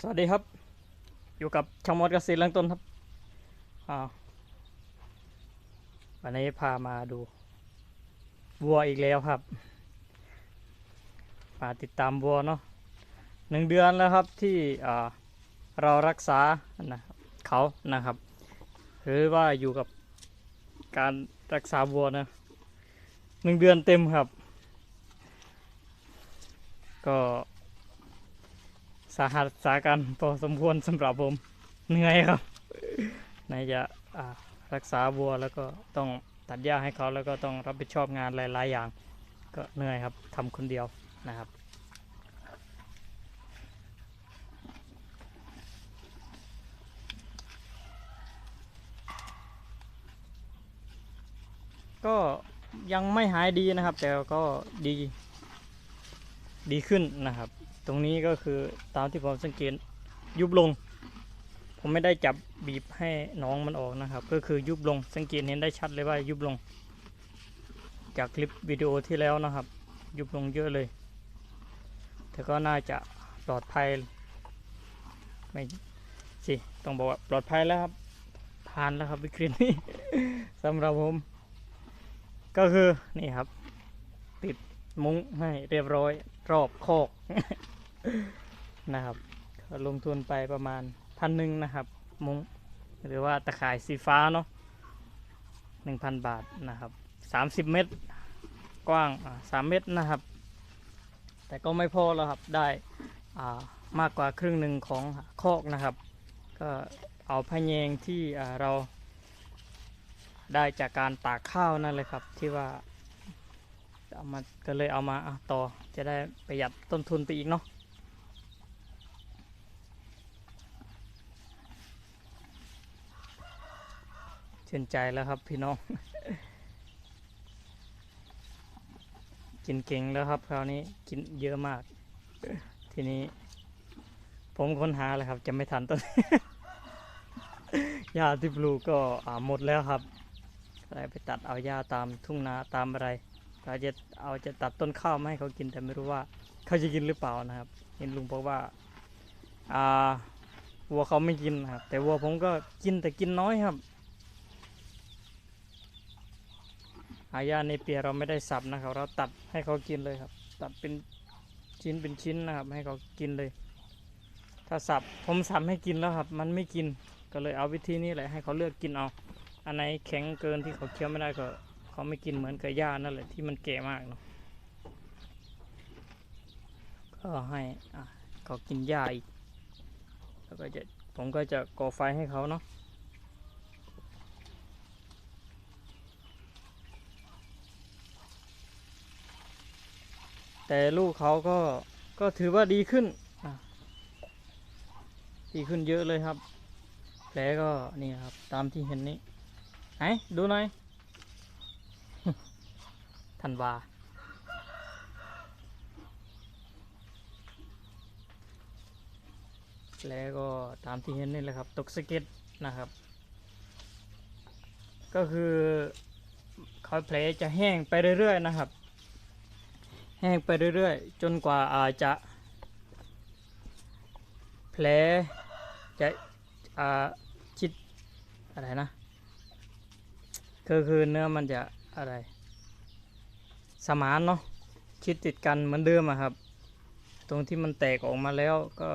สวัสดีครับ อยู่กับช่องมดเกษตรเลี้ยงต้นครับอ่าวันนี้พามาดูวัวอีกแล้วครับ มาติดตามวัวเนาะหนึ่งเดือนแล้วครับที่เรารักษานะเขานะครับหรือว่าอยู่กับการรักษาวัวนะหนึ่งเดือนเต็มครับ ก็ สาหัสสากันพอสมควรสำหรับผมเหนื่อยครับไหนจะรักษาวัวแล้วก็ต้องตัดหญ้าให้เขาแล้วก็ต้องรับผิดชอบงานหลายๆอย่าง ก็เหนื่อยครับทำคนเดียวนะครับก็ยังไม่หายดีนะครับ แต่ก็ดีดีขึ้นนะครับ ตรงนี้ก็คือตามที่ผมสังเกตยุบลง ผมไม่ได้จับบีบให้น้องมันออกนะครับ ก็คือยุบลงสังเกตเห็นได้ชัดเลยว่ายุบลง จากคลิปวิดีโอที่แล้วนะครับ ยุบลงเยอะเลย แต่ก็น่าจะปลอดภัยไม่สิต้องบอกว่าปลอดภัยแล้วครับผ่านแล้วครับวิกฤตนี้สำหรับผม ก็คือนี่ครับ ติดมุ้งให้เรียบร้อยรอบโคอก นะครับลงทุนไปประมาณพันหนึ่งนะครับมุ้งหรือว่าตะข่ายสีฟ้าเนาะหนึ่งพันบาทนะครับสามสิบเมตรกว้างสามเมตรนะครับ แต่ก็ไม่พอแล้วครับได้มากกว่าครึ่งหนึ่งของคอกนะครับ ก็เอาพะแยงที่เราได้จากการตากข้าวนั่นเลยครับ ที่ว่าเอามาก็เลยเอามาต่อจะได้ประหยัดต้นทุนไปอีกเนาะ ชื่นใจแล้วครับพี่น้อง กินเก่งแล้วครับ คราวนี้กินเยอะมาก ทีนี้ ผมค้นหาเลยครับ จะไม่ทันต้นหญ้าที่ปลูกก็หมดแล้วครับก็เลยไปตัดเอาหญ้าตามทุ่งนาตามอะไรเราจะเอาจะตัดต้นข้าวมาให้เขากินแต่ไม่รู้ว่า เขาจะกินหรือเปล่านะครับ เห็นลุงบอกว่าอ่าวัวเขาไม่กินนะครับ แต่วัวผมก็กินแต่กินน้อยครับอาญาในเปียเราไม่ได้สับนะครับ เราตัดให้เขากินเลยครับ ตัดเป็นชิ้นเป็นชิ้นนะครับ ให้เขากินเลย ถ้าสับผมสับให้กินแล้วครับ มันไม่กินก็เลยเอาวิธีนี้แหละให้เขาเลือกกินเอาอันไหนแข็งเกินที่เขาเคี้ยวไม่ได้ก็เขาไม่กินเหมือนกับหญ้านั่นแหละที่มันแก่มากเนาะก็ให้เขากินหญ้าอีกแล้วก็จะผมก็จะก่อไฟให้เขาเนาะ แต่ลูกเขาก็ก็ถือว่าดีขึ้นอะดีขึ้นเยอะเลยครับ แผลก็นี่ครับ ตามที่เห็นนี้ไหนดูหน่อยธันวาแล้วก็ตามที่เห็นนี่แหละครับ ตกสะเก็ดนะครับ ก็คือเขาแผลจะแห้งไปเรื่อยๆนะครับ แห้งไปเรื่อยๆ จนกว่าอาจจะ แผลจะชิดอะไรนะก็คือเนื้อมันจะอะไร สมานเนาะชิดติดกันเหมือนเดิมอะครับ ตรงที่มันแตกออกมาแล้วก็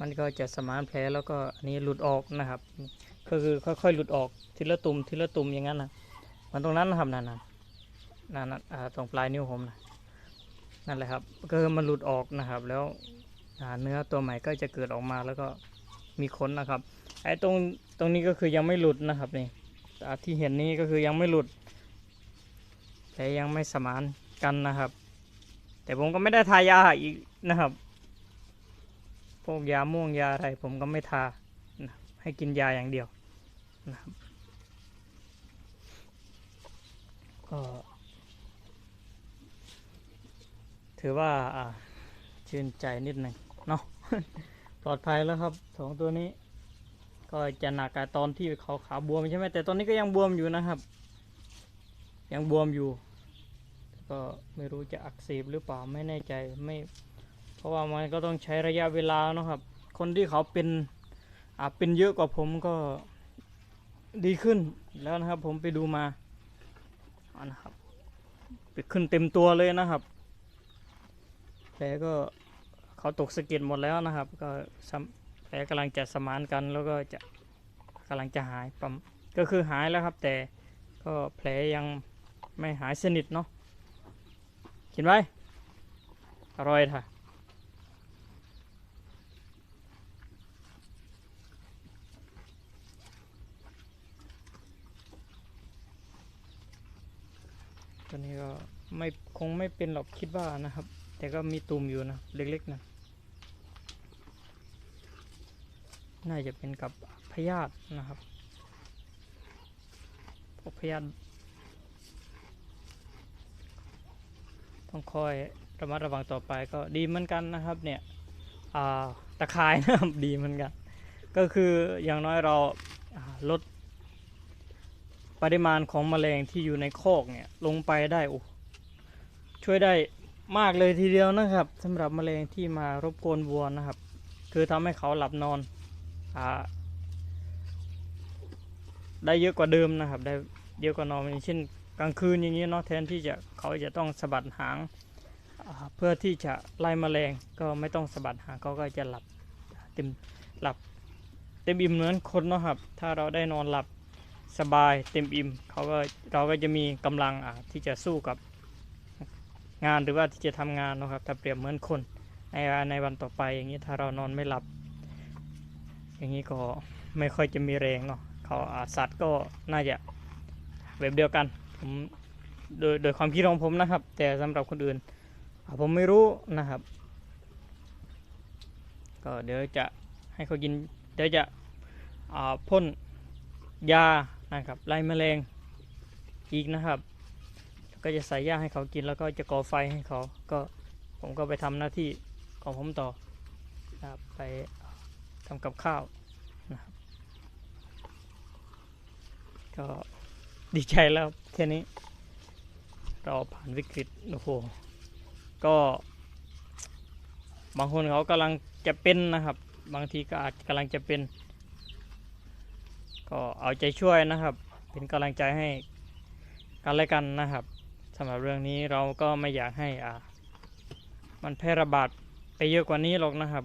มันก็จะสมานแผลแล้วก็อันนี้หลุดออกนะครับ ก็คือค่อยๆหลุดออกทีละตุ่มทีละตุ่มอย่างนั้นนะมันตรงนั้นนะครับนั่นนะนั่นนะอ่าตรงปลายนิ้วผมนะ นั่นแหละครับก็คือมันหลุดออกนะครับ แล้วเนื้อตัวใหม่ก็จะเกิดออกมาแล้วก็มีขนนะครับ ไอ้ตรงตรงนี้ก็คือยังไม่หลุดนะครับนี่ที่เห็นนี้ก็คือยังไม่หลุด แต่ยังไม่สมานกันนะครับ แต่ผมก็ไม่ได้ทายาอีกนะครับ พวกยาม่วงยาอะไรผมก็ไม่ทาให้กินยาอย่างเดียวนะครับก็ ถือว่าชื่นใจนิดหนึ่งเนาะปลอดภัยแล้วครับสองตัวนี้ ก็จะหนักกับตอนที่เขาขาบวมใช่ไหมแต่ตอนนี้ก็ยังบวมอยู่นะครับ ยังบวมอยู่ ก็ไม่รู้จะอักเสบหรือเปล่าไม่แน่ใจไม่ เพราะว่ามันก็ต้องใช้ระยะเวลาเนาะครับ คนที่เขาเป็นอาเป็นเยอะกว่าผมก็ดีขึ้นแล้วนะครับ ผมไปดูมาอ่านะครับไปขึ้นเต็มตัวเลยนะครับ แผลก็เขาตกสะเก็ดหมดแล้วนะครับ ก็แผลกำลังจะสมานกันแล้วก็จะกำลังจะหายประมก็คือหายแล้วครับ แต่ก็แผลยังไม่หายสนิทเนาะกินไว้อร่อยท่ะตัวนี้ก็ไม่คงไม่เป็นหรอกคิดว่านะครับ แต่ก็มีตุ่มอยู่นะเล็กๆนะน่าจะเป็นกับพยาธินะครับพวกพยาธิต้องคอยระมัดระวังต่อไปก็ดีเหมือนกันนะครับเนี่ยตะไคร้นะครับดีเหมือนกัน ก็คืออย่างน้อยเราาลดปริมาณของแมลงที่อยู่ในคอกเนี่ยลงไปได้โอ้ช่วยได้ มากเลยทีเดียวนะครับสำหรับแมลงที่มารบกวนวัวนะครับ คือทำให้เขาหลับนอนอได้เยอะกว่าเดิมนะครับ ได้เยอะกว่านอนอย่างเช่นกลางคืนอย่างนี้เนาะแทนที่จะเขาจะต้องสะบัดหางาเพื่อที่จะไล่แมลงก็ไม่ต้องสะบัดหางเขาก็จะหลับเต็มหลับเต็มอิ่มเหมือนคนเนาะครับ ถ้าเราได้นอนหลับสบายเต็มอิ่มเขาก็เราก็จะมีกำลังที่จะสู้กับ งานหรือว่าที่จะทำงานเนะครับถ้าเปรียบเหมือนคนในในวันต่อไปอย่างนี้ถ้าเรานอนไม่หลับ อย่างนี้ก็ไม่ค่อยจะมีแรงเนาะเขาสัตว์ก็น่าจะแบบเดียวกันผมโดยโดยความคิดของผมนะครับ แต่สำหรับคนอื่น ผมไม่รู้นะครับ ก็เดี๋ยวจะให้เขากินเดี๋ยวจะพ่นยานะครับไล่แมลงอีกนะครับ ก็จะใส่ยาให้เขากินแล้วก็จะก่อไฟให้เขาก็ผมก็ไปทำหน้าที่ของผมต่อนะครับไปทำกับข้าวนะครับก็ดีใจแล้วแค่นี้ เราผ่านวิกฤตโอ้โหก็บางคนเขากำลังจะเป็นนะครับ บางทีก็อาจกำลังจะเป็น ก็เอาใจช่วยนะครับ เป็นกำลังใจให้กันและกันนะครับ สำหรับเรื่องนี้เราก็ไม่อยากให้อ่า มันแพร่ระบาดไปเยอะกว่านี้หรอกนะครับ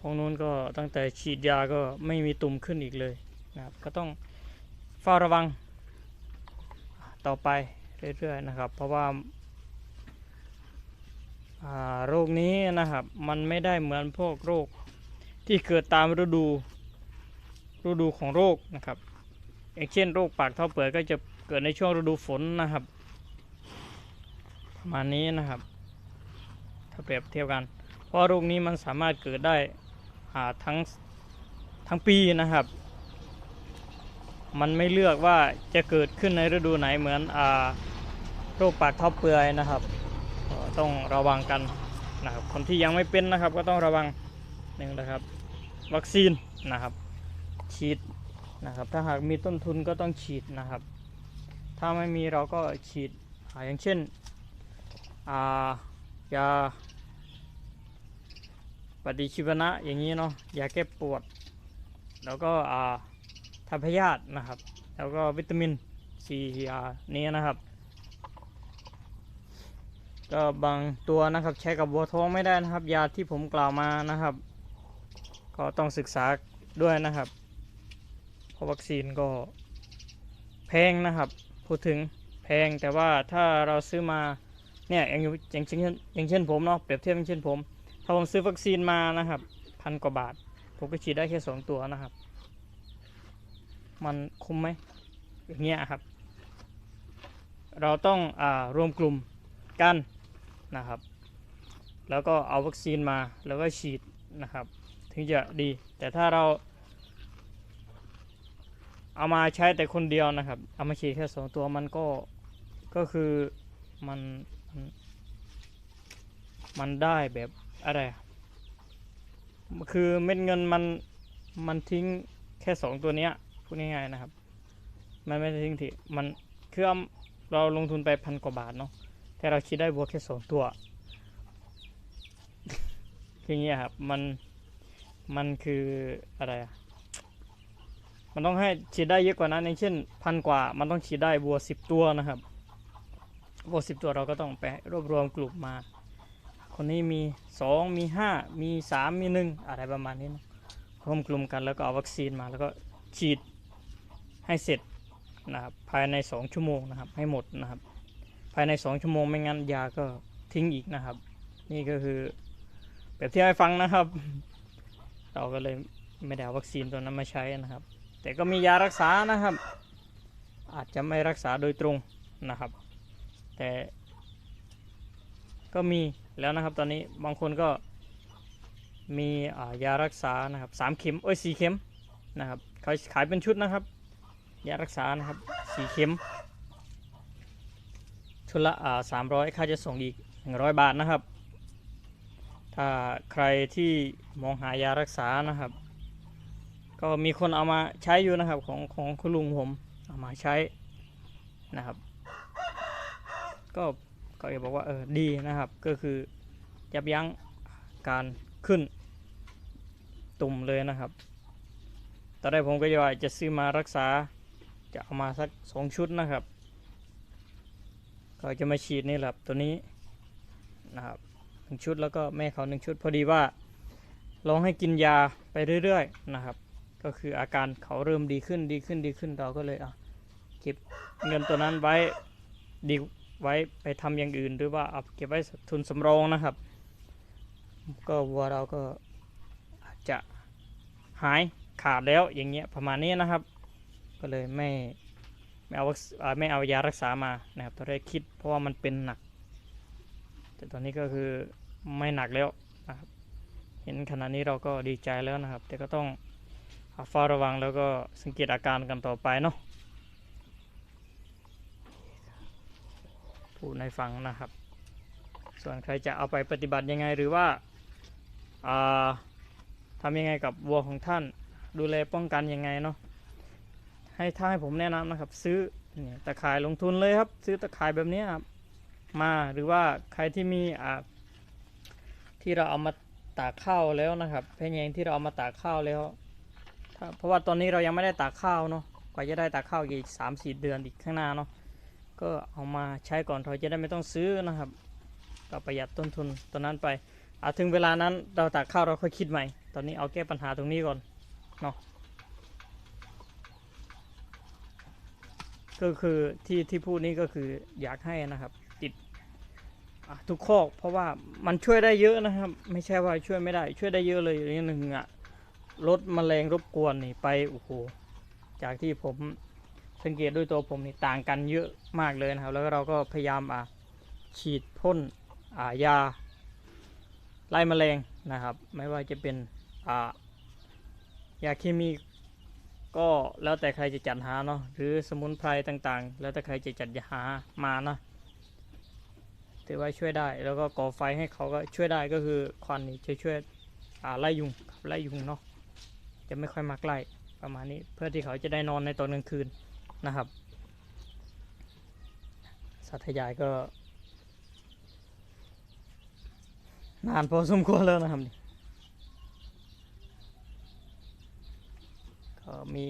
พวกนู้นก็ตั้งแต่ฉีดยาก็ไม่มีตุ่มขึ้นอีกเลยนะครับ ก็ต้องเฝ้าระวังต่อไปเรื่อยๆนะครับ เพราะว่าอ่า โรคนี้นะครับมันไม่ได้เหมือนพวกโรคที่เกิดตามฤดูฤดูของโรคนะครับอย่างเช่นโรคปากท่าเปื่อยก็จะเกิดในช่วงฤดูฝนนะครับ ประมาณนี้นะครับ ถ้าเปรียบเทียบกัน เพราะโรคนี้มันสามารถเกิดได้ทั้งทั้งปีนะครับ มันไม่เลือกว่าจะเกิดขึ้นในฤดูไหนเหมือนอโรคปากท้อเปื่อยนะครับ ต้องระวังกันนะครับคนที่ยังไม่เป็นนะครับก็ต้องระวังหนึ่งนะครับ วัคซีนนะครับ ฉีดนะครับ ถ้าหากมีต้นทุนก็ต้องฉีดนะครับ ถ้าไม่มีเราก็ฉีดอย่างเช่นายาปฏิชีวนะอย่างนี้เนาะยาแก้ปวด แล้วก็ทาพยาธินะครับ แล้วก็วิตามินซีนี้นะครับ ก็บางตัวนะครับใช้กับวัวท้องไม่ได้นะครับ ยาที่ผมกล่าวมานะครับ ก็ต้องศึกษาด้วยนะครับ เพราะวัคซีนก็แพงนะครับ พูดถึงแพงแต่ว่าถ้าเราซื้อมาเนี่ยอย่างอย่างเช่นอย่างเช่นผมเนาะเปรียบเทียบอย่างเช่นผมถ้าผมซื้อวัคซีนมานะครับพันกว่าบาท ผมก็ฉีดได้แค่สองตัวนะครับ มันคุ้มไหมอย่างเงี้ยครับ เราต้องอารวมกลุ่มกัน นะครับ แล้วก็เอาวัคซีนมาแล้วก็ฉีดนะครับ ถึงจะดีแต่ถ้าเรา เอามาใช้แต่คนเดียวนะครับ เอามาฉีดแค่สองตัวมันก็ก็คือมันมันได้แบบอะไรคือเม็ดเงินมันมันทิ้งแค่สองตัวเนี้ยพูดง่ายๆนะครับ มันไม่ได้ทิ้งที่มันคือเราลงทุนไปพันกว่าบาทเนาะ แต่เราคิดได้วัวแค่สองตัวคืออย่างเงี้ยครับมันมันคืออะไรอะมันต้องให้ฉีดได้เยอะกว่านั้นอย่างเช่นพันกว่ามันต้องฉีดได้วัวสิบตัวนะครับวัวสิบตัวเราก็ต้องไปรวบรวมกลุ่มมา คนนี้มีสองมีห้ามีสามมีหนึ่งอะไรประมาณนี้นะรวมกลุ่มกันแล้วก็เอาวัคซีนมาแล้วก็ฉีดให้เสร็จนะครับภายในสองชั่วโมงนะครับให้หมดนะครับ ภายในสองชั่วโมงไม่งั้นยาก็ทิ้งอีกนะครับ นี่ก็คือเปรียบทียบให้ฟังนะครับ เราก็เลยไม่ได้เอาวัคซีนตัวนั้นมาใช้นะครับ แต่ก็มียารักษานะครับ อาจจะไม่รักษาโดยตรงนะครับ แต่ก็มีแล้วนะครับตอนนี้บางคนก็มียารักษานะครับสามเข็มเอ้ยสี่เข็มนะครับเขาขายเป็นชุดนะครับ ยารักษานะครับสี่เข็ม ชุดละอ่าสามร้อยค่าจะส่งอีกหนึ่งร้อยบาทนะครับ ถ้าใครที่มองหายารักษานะครับ ก็มีคนเอามาใช้อยู่นะครับของของคุณลุงผมเอามาใช้นะครับ ก็ก็จะบอกว่าเออดีนะครับ ก็คือยับยั้งการขึ้นตุ่มเลยนะครับ ตอนแรกผมก็จะว่าจะซื้อมารักษาจะเอามาสักสองชุดนะครับ ก็จะมาฉีดนี่แหละครับตัวนี้นะครับหนึ่งชุดแล้วก็แม่เขาหนึ่งชุด พอดีว่าลองให้กินยาไปเรื่อยๆนะครับ ก็คืออาการเขาเริ่มดีขึ้นดีขึ้นดีขึ้นเราก็เลยอะเก็บเงินตัวนั้นไว้ดีไว้ไปทำอย่างอื่น หรือว่าเอาเก็บไว้ทุนสำรองนะครับ ก็วัวเราก็อาจจะหายขาดแล้วอย่างเงี้ยประมาณนี้นะครับ ก็เลยไม่ ไม่เอาไม่เอายารักษามานะครับตอนแรกคิดเพราะว่ามันเป็นหนัก แต่ตอนนี้ก็คือไม่หนักแล้วนะครับเห็นขณะนี้เราก็ดีใจแล้วนะครับ แต่ก็ต้องเฝ้าระวังแล้วก็สังเกตอาการกันต่อไปเนาะผู้ในฟังนะครับ ส่วนใครจะเอาไปปฏิบัติยังไงหรือว่าทำยังไงกับวัวของท่าน ดูแลป้องกันยังไงเนาะ ให้ถ้าให้ผมแนะนำนะครับ ซื้อเนี่ยตะข่ายลงทุนเลยครับ ซื้อตะข่ายแบบนี้ครับมาหรือว่าใครที่มีอ่าที่เราเอามาตากข้าวแล้วนะครับแพแยงที่เราเอามาตากข้าวแล้วเพราะว่าตอนนี้เรายังไม่ได้ตากข้าวเนาะกว่าจะได้ตากข้าวอีกสามสี่เดือนอีกข้างหน้าเนาะก็เอามาใช้ก่อนเราจะได้ไม่ต้องซื้อนะครับก็ประหยัดต้นทุนตอนนั้นไปอาถึงเวลานั้นเราตากข้าวเราค่อยคิดใหม่ ตอนนี้เอาแก้ปัญหาตรงนี้ก่อนเนาะ ก็คือที่ที่พูดนี้ก็คืออยากให้นะครับ ติดทุกข้อกเพราะว่ามันช่วยได้เยอะนะครับ ไม่ใช่ว่าช่วยไม่ได้ ช่วยได้เยอะเลยอย่างหนึ่งอะลดแมลงรบกวนนี่ไปโอ้โหจากที่ผมสังเกตด้วยตัวผมนี่ต่างกันเยอะมากเลยนะครับ แล้วเราก็พยายามอะฉีดพ่นอ่ายาไล่แมลงนะครับ ไม่ว่าจะเป็นอ่ายาเคมี ก็แล้วแต่ใครจะจัดหาเนาะหรือสมุนไพรต่างๆ แล้วแต่ใครจะจัดหามาเนาะถือว่าช่วยได้แล้วก็ก่อไฟให้เขาก็ช่วยได้ก็คือควันนี่จะช่วยไล่ยุงไล่ยุงเนาะจะไม่ค่อยมักไล่ประมาณนี้เพื่อที่เขาจะได้นอนในตอนกลางคืนนะครับสัตยายก็ นานพอสมควรแล้วนะครับ ก็มี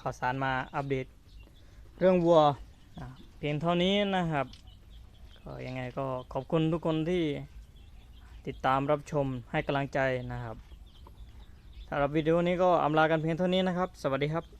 ข่าวสารมาอัปเดตเรื่องวัวเพียงเท่านี้นะครับก็ยังไงก็ขอบคุณทุกคนที่ติดตามรับชมให้กำลังใจนะครับสำหรับวิดีโอนี้ก็อำลากันเพียงเท่านี้นะครับ สวัสดีครับ